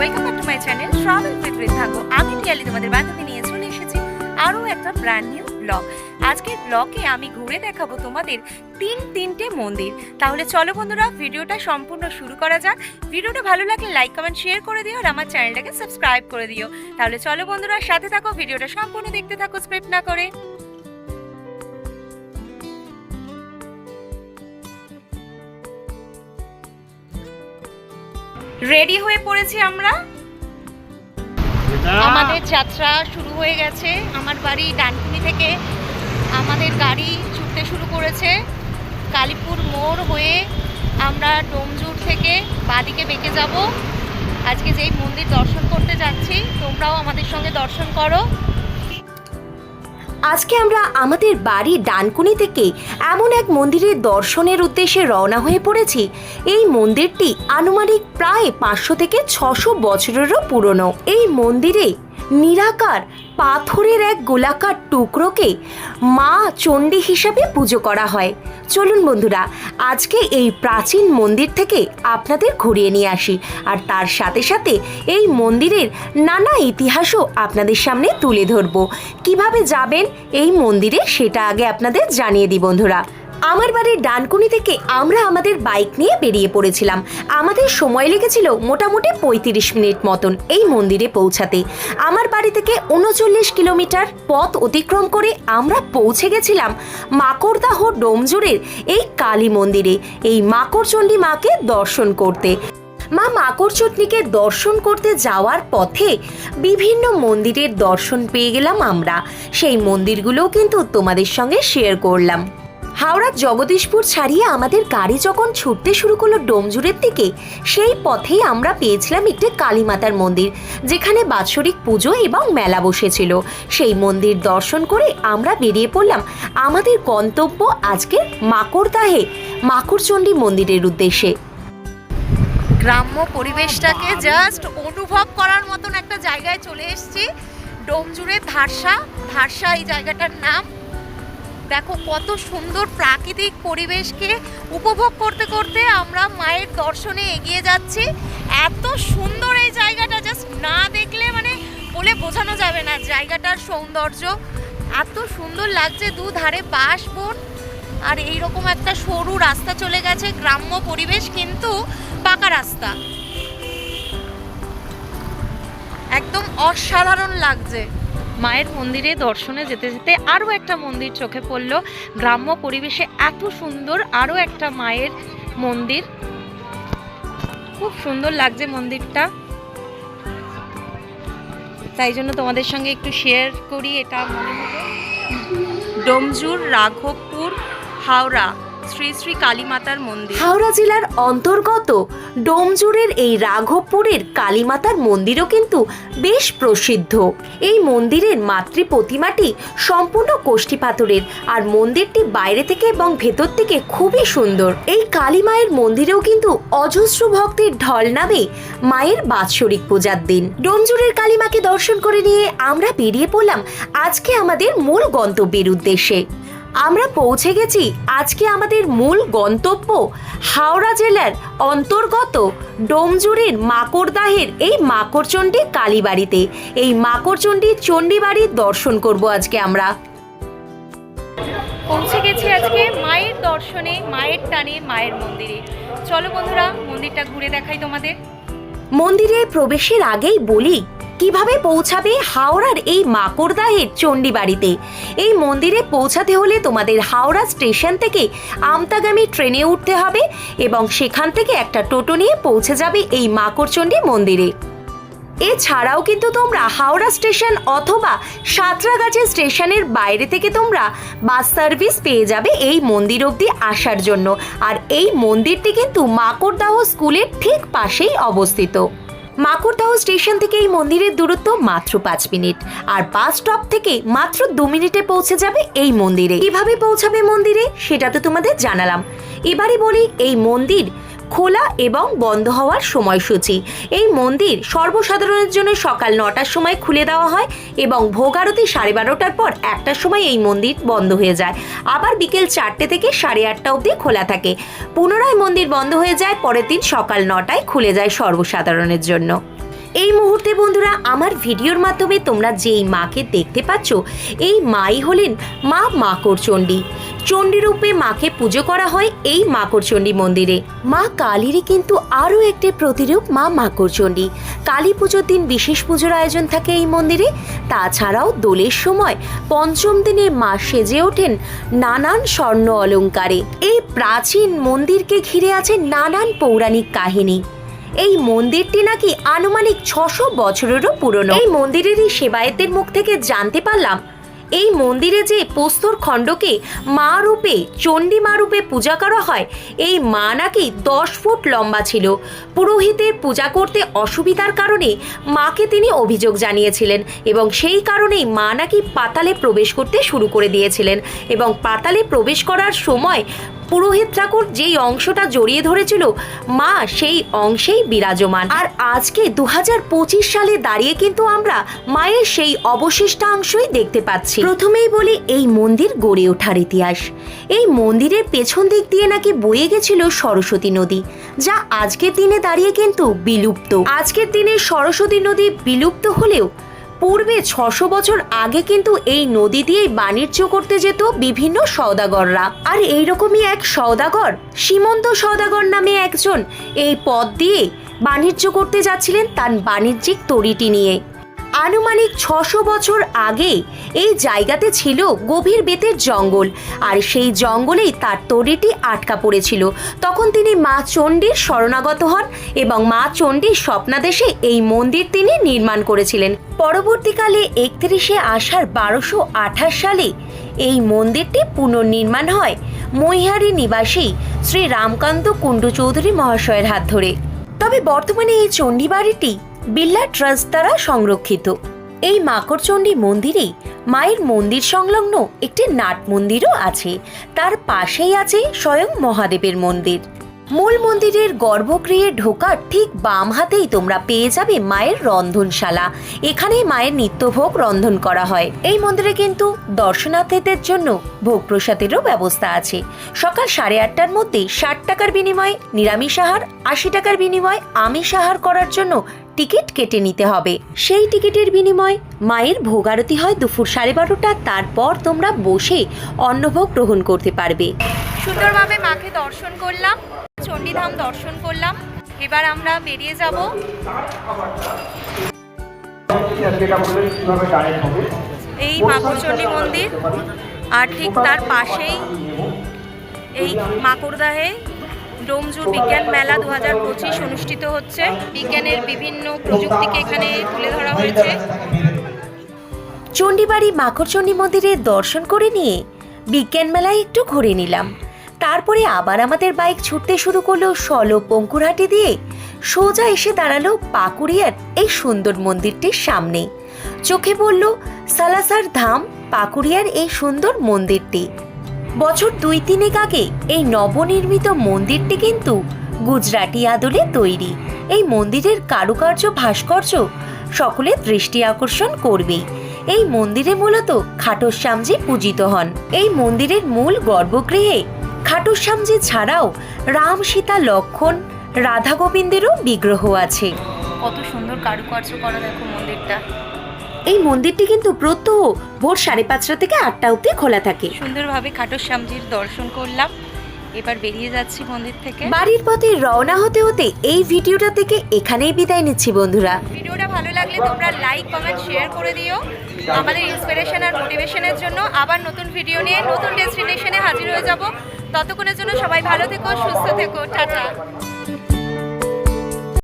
Welcome back to my channel travel with বৃদ্ধাঙ্গ আমি really তোমাদের বান্ধবী নিয়ে চলে এসেছি আরও একটা ব্র্যান্ড নিউ ব্লগ আজকের ব্লগে আমি ঘুরে দেখাবো তোমাদের তিন তিনটে মন্দির। তাহলে চলো বন্ধুরা, ভিডিওটা সম্পূর্ণ শুরু করা যাক। ভিডিওটা ভালো লাগলে লাইক কমেন্ট শেয়ার করে দিও আর আমার চ্যানেলটাকে সাবস্ক্রাইব করে দিও। তাহলে চলো বন্ধুরা, সাথে থাকো, ভিডিওটা সম্পূর্ণ দেখতে থাকো স্ক্রিপ্ট না করে। রেডি হয়ে পড়েছি আমরা? আমাদের যাত্রা শুরু হয়ে গেছে। আমার বাড়ি ডানকুনি থেকে আমাদের গাড়ি ছুটতে শুরু করেছে। কালীপুর মোড় হয়ে আমরা ডোমজুর থেকে বাদিকে বেঁকে যাব। আজকে যেই মন্দির দর্শন করতে যাচ্ছি তোমরাও আমাদের সঙ্গে দর্শন করো। আজকে আমরা আমাদের বাড়ি ডানকুনি থেকে এমন এক মন্দিরের দর্শনের উদ্দেশ্যে রওনা হয়ে পড়েছি। এই মন্দিরটি আনুমানিক প্রায় পাঁচশো থেকে ছশো বছরেরও পুরনো। এই মন্দিরে নিরাকার পাথরের এক গোলাকার টুকরোকে মা চণ্ডী হিসাবে পুজো করা হয়। চলুন বন্ধুরা, আজকে এই প্রাচীন মন্দির থেকে আপনাদের ঘুরিয়ে নিয়ে আসি। আর তার সাথে সাথে এই মন্দিরের নানা ইতিহাসও আপনাদের সামনে তুলে ধরব। কীভাবে যাবেন এই মন্দিরে সেটা আগে আপনাদের জানিয়ে দিই বন্ধুরা। আমার বাড়ির ডানকুনি থেকে আমরা আমাদের বাইক নিয়ে বেরিয়ে পড়েছিলাম। আমাদের সময় লেগেছিল মোটামুটি পঁয়ত্রিশ মিনিট মতন এই মন্দিরে পৌঁছাতে। আমার বাড়ি থেকে উনচল্লিশ কিলোমিটার পথ অতিক্রম করে আমরা পৌঁছে গেছিলাম মাকড়দাহ ডোমজুরের এই কালী মন্দিরে, এই মাকড়চণ্ডী মাকে দর্শন করতে। মা মাকড়চটনিকে দর্শন করতে যাওয়ার পথে বিভিন্ন মন্দিরের দর্শন পেয়ে গেলাম আমরা। সেই মন্দিরগুলোও কিন্তু তোমাদের সঙ্গে শেয়ার করলাম। হাওড়ার জগদীশপুর ছাড়িয়ে আমাদের গাড়ি যখন ছুটতে শুরু করল ডোমজুরের দিকে, সেই পথেই আমরা পেয়েছিলাম একটি কালীমাতার মন্দির, যেখানে বাৎসরিক পুজো এবং মেলা বসেছিল। সেই মন্দির দর্শন করে আমরা বেরিয়ে পড়লাম আমাদের গন্তব্য আজকে মাকড়দাহে, মাকড়চণ্ডী মন্দিরের উদ্দেশ্যে। গ্রাম্য পরিবেশটাকে জাস্ট অনুভব করার মতন একটা জায়গায় চলে এসেছি। ডোমজুড়ে ধারসা ধারসা এই জায়গাটার নাম। দেখো কত সুন্দর প্রাকৃতিক পরিবেশকে উপভোগ করতে করতে আমরা মায়ের দর্শনে এগিয়ে যাচ্ছি। এত সুন্দর এই জায়গাটা জাস্ট না দেখলে মানে বলে বোঝানো যাবে না জায়গাটার সৌন্দর্য। এত সুন্দর লাগছে দুধারে বাঁশ বন আর এইরকম একটা সরু রাস্তা চলে গেছে, গ্রাম্য পরিবেশ কিন্তু পাকা রাস্তা। একদম অসাধারণ লাগছে। মায়ের মন্দিরে দর্শনে যেতে যেতে আরও একটা মন্দির চোখে পড়ল। গ্রাম্য পরিবেশে এত সুন্দর, আরও একটা মায়ের মন্দির। খুব সুন্দর লাগছে মন্দিরটা। তাই জন্য তোমাদের সঙ্গে একটু শেয়ার করি, এটা মনে ডোমজুর রাঘবপুর, হাওড়া। শ্রী শ্রী কালীমাতার মন্দির। হাওড়া জেলার অন্তর্গত ডোমজুরের এই রাঘবপুরের কালীমাতার মন্দিরও কিন্তু বেশ প্রসিদ্ধ। এই মন্দিরের মাতৃ প্রতিমাটি সম্পূর্ণ কোষ্ঠী পাথরের আর মন্দিরটি বাইরে থেকে এবং ভেতর থেকে খুবই সুন্দর। এই কালী মায়ের মন্দিরেও কিন্তু অজস্র ভক্তের ঢল নামে মায়ের বাৎসরিক পূজার দিন। ডোমজুরের কালীমাকে দর্শন করে নিয়ে আমরা বেরিয়ে পড়লাম আজকে আমাদের মূল গন্তব্যের উদ্দেশ্যে। আমরা পৌঁছে গেছি। আজকে আমাদের মূল গন্তব্য হাওড়া জেলার অন্তর্গত ডোমজুরের মাকড়দাহের এই মাকড়চণ্ডী কালীবাড়িতে। এই মাকড়চণ্ডী চণ্ডীবাড়ির দর্শন করব আজকে আমরা। পৌঁছে গেছি আজকে মায়ের দর্শনে মায়ের টানে মায়ের মন্দিরে। চলো বন্ধুরা মন্দিরটা ঘুরে দেখাই তোমাদের। মন্দিরে প্রবেশের আগেই বলি কীভাবে পৌঁছাবে হাওড়ার এই মাকড়দাহের চণ্ডীবাড়িতে? এই মন্দিরে পৌঁছাতে হলে তোমাদের হাওড়া স্টেশন থেকে আমতাগামী ট্রেনে উঠতে হবে এবং সেখান থেকে একটা টোটো নিয়ে পৌঁছে যাবে এই মাকড়চণ্ডী মন্দিরে। এছাড়াও কিন্তু তোমরা হাওড়া স্টেশন অথবা সাঁতরাগাছি স্টেশনের বাইরে থেকে তোমরা বাস সার্ভিস পেয়ে যাবে এই মন্দির অবধি আসার জন্য। আর এই মন্দিরটি কিন্তু মাকড়দাহ স্কুলের ঠিক পাশেই অবস্থিত। মাকড়দাহ স্টেশন থেকে এই মন্দিরের দূরত্ব মাত্র পাঁচ মিনিট। আর বাস স্টপ থেকে মাত্র দু মিনিটে পৌঁছে যাবে এই মন্দিরে। কীভাবে পৌঁছাবে মন্দিরে সেটা তো তোমাদের জানালাম। এবারে বলি, এই মন্দির খোলা এবং বন্ধ হওয়ার সময়সূচি। এই মন্দির সর্বসাধারণের জন্য সকাল নটার সময় খুলে দেওয়া হয় এবং ভোগ আরতি সাড়ে বারোটার পর একটার সময় এই মন্দির বন্ধ হয়ে যায়। আবার বিকেল চারটে থেকে সাড়ে আটটা অবধি খোলা থাকে। পুনরায় মন্দির বন্ধ হয়ে যায়, পরের দিন সকাল নটায় খুলে যায় সর্বসাধারণের জন্য। এই মুহূর্তে বন্ধুরা, আমার ভিডিওর মাধ্যমে তোমরা যেই মাকে দেখতে পাচ্ছ, এই মাই হলেন মা মাকড়চণ্ডী। চণ্ডী রূপে মাকে পুজো করা হয় এই মাকড়চণ্ডী মন্দিরে। মা কালীরই কিন্তু আরও একটি প্রতিরূপ মা মাকড়চণ্ডী। কালী পুজোর দিন বিশেষ পুজোর আয়োজন থাকে এই মন্দিরে। তাছাড়াও দোলের সময় পঞ্চম দিনে মা সেজে ওঠেন নানান স্বর্ণ অলঙ্কারে। এই প্রাচীন মন্দিরকে ঘিরে আছে নানান পৌরাণিক কাহিনী। এই মন্দিরটি নাকি আনুমানিক ছশো বছরেরও পুরনো। এই মন্দিরেরই সেবায়েতের মুখ থেকে জানতে পারলাম, এই মন্দিরে যে প্রস্তর খণ্ডকে মা রূপে, চণ্ডী মা রূপে পূজা করা হয়, এই মা নাকি দশ ফুট লম্বা ছিল। পুরোহিতের পূজা করতে অসুবিধার কারণে মাকে তিনি অভিযোগ জানিয়েছিলেন এবং সেই কারণেই মা নাকি পাতালে প্রবেশ করতে শুরু করে দিয়েছিলেন এবং পাতালে প্রবেশ করার সময় পুরোহিত ঠাকুর যেই অংশটা জড়িয়ে ধরেছিল, মা সেই অংশেই বিরাজমান। আর আজকে দু হাজার পঁচিশ সালে দাঁড়িয়ে কিন্তু আমরা মায়ের সেই অবশিষ্টাংশই দেখতে পাচ্ছি। প্রথমেই বলি এই মন্দির গড়ে ওঠার ইতিহাস। এই মন্দিরের পেছন দিক দিয়ে নাকি বয়ে গেছিল সরস্বতী নদী, যা আজকের দিনে দাঁড়িয়ে কিন্তু বিলুপ্ত। আজকের দিনে সরস্বতী নদী বিলুপ্ত হলেও পূর্বে ছশো বছর আগে কিন্তু এই নদী দিয়েই বাণিজ্য করতে যেত বিভিন্ন সওদাগররা। আর এইরকমই এক সওদাগর, সীমন্ত সওদাগর নামে একজন, এই পথ দিয়ে বাণিজ্য করতে যাচ্ছিলেন তার বাণিজ্যিক তরিটি নিয়ে। আনুমানিক ছশো বছর আগে এই জায়গাতে ছিল গভীর বেতের জঙ্গল, আর সেই জঙ্গলেই তার তরিটি আটকা পড়েছিল। তখন তিনি মা চণ্ডীর শরণাগত হন এবং মা চণ্ডীর স্বপ্নাদেশে এই মন্দির তিনি নির্মাণ করেছিলেন। পরবর্তীকালে একত্রিশে আষাঢ় বারোশো আঠাশ সালে এই মন্দিরটি পুনর্নির্মাণ হয় মৈহারি নিবাসী শ্রী রামকান্ত কুণ্ডু চৌধুরী মহাশয়ের হাত ধরে। তবে বর্তমানে এই চণ্ডী বাড়িটি বিল্লা ট্রাস্ট দ্বারা সংরক্ষিত। এই মাকড়চণ্ডী মন্দিরে মায়ের মন্দির সংলগ্ন একটি নাট মন্দিরও আছে। তার পাশেই আছে স্বয়ং মহাদেবের মন্দির। মূল মন্দিরের গর্ভগৃহে ঢোকার ঠিক বাম হাতেই তোমরা পেয়ে যাবে মায়ের রন্ধনশালা। এখানেই মায়ের নিত্যভোগ রন্ধন করা হয়। এই মন্দিরে কিন্তু দর্শনার্থীদের জন্য ভোগ প্রসাদেরও ব্যবস্থা আছে। সকাল সাড়ে আটটার মধ্যে ষাট টাকার বিনিময়ে নিরামিষ আহার আশি টাকার বিনিময়ে আমিষ আহার করার জন্য টিকিট কেটে নিতে হবে। সেই টিকিটের বিনিময়ে মায়ের ভোগ আরতি হয় দুপুর সাড়ে বারোটা, তারপর তোমরা বসে অন্নভোগ গ্রহণ করতে পারবে। সুন্দরভাবে মাকে দর্শন করলাম, চণ্ডীধাম দর্শন করলাম। এবার আমরা বেরিয়ে যাব। এই মাকড়চণ্ডী মন্দির, আর ঠিক তার পাশেই এই মাকড়দাহে ডোমজুর বিজ্ঞান মেলা দু হাজার পঁচিশ অনুষ্ঠিত হচ্ছে। বিজ্ঞানের বিভিন্ন প্রযুক্তিকে এখানে তুলে ধরা হয়েছে। চণ্ডীবাড়ি মাকড়চণ্ডী মন্দিরের দর্শন করে নিয়ে বিজ্ঞান মেলায় একটু ঘুরে নিলাম। তারপরে আবার আমাদের বাইক ছুটতে শুরু করল সল পঙ্কুরহাটি দিয়ে। সোজা এসে দাঁড়াল পাকুড়িয়ার এই সুন্দর মন্দিরটির সামনে। চোখে পড়ল সালাসার ধাম পাকুড়িয়ার এই সুন্দর মন্দিরটি। বছর দুই তিনেক আগে এই নবনির্মিত মন্দিরটি কিন্তু গুজরাটি আদলে তৈরি। এই মন্দিরের কারুকার্য, ভাস্কর্য সকলের দৃষ্টি আকর্ষণ করবেই। এই মন্দিরে মূলত খাটশ্যামজি পূজিত হন। এই মন্দিরের মূল গর্ভগৃহে খাটশ্যামজি ছাড়াও রাম সীতা লক্ষণ, রাধা গোবিন্দেরও বিগ্রহ আছে। কত সুন্দর কারুকার্য করা দেখো মন্দিরটা। এই মন্দিরটি কিন্তু প্রত্যহ ভোর সাড়ে পাঁচটা থেকে আটটা অবধি খোলা থাকে। সুন্দরভাবে খাটর শ্যামজির দর্শন করলাম। এবার বেরিয়ে যাচ্ছি মন্দির থেকে। বাড়ির পথে রওনা হতে হতে এই ভিডিওটা থেকে এখানেই বিদায় নিচ্ছি বন্ধুরা। ভিডিওটা ভালো লাগলে তোমরা লাইক কমেন্ট শেয়ার করে দিও। আমাদের ইন্সপিরেশন আর মোটিভেশনের জন্য আবার নতুন ভিডিও নিয়ে নতুন ডেস্টিনেশনে হাজির হয়ে যাব। ততক্ষণের জন্য সবাই ভালো থেকো সুস্থ থেকো। টাটা।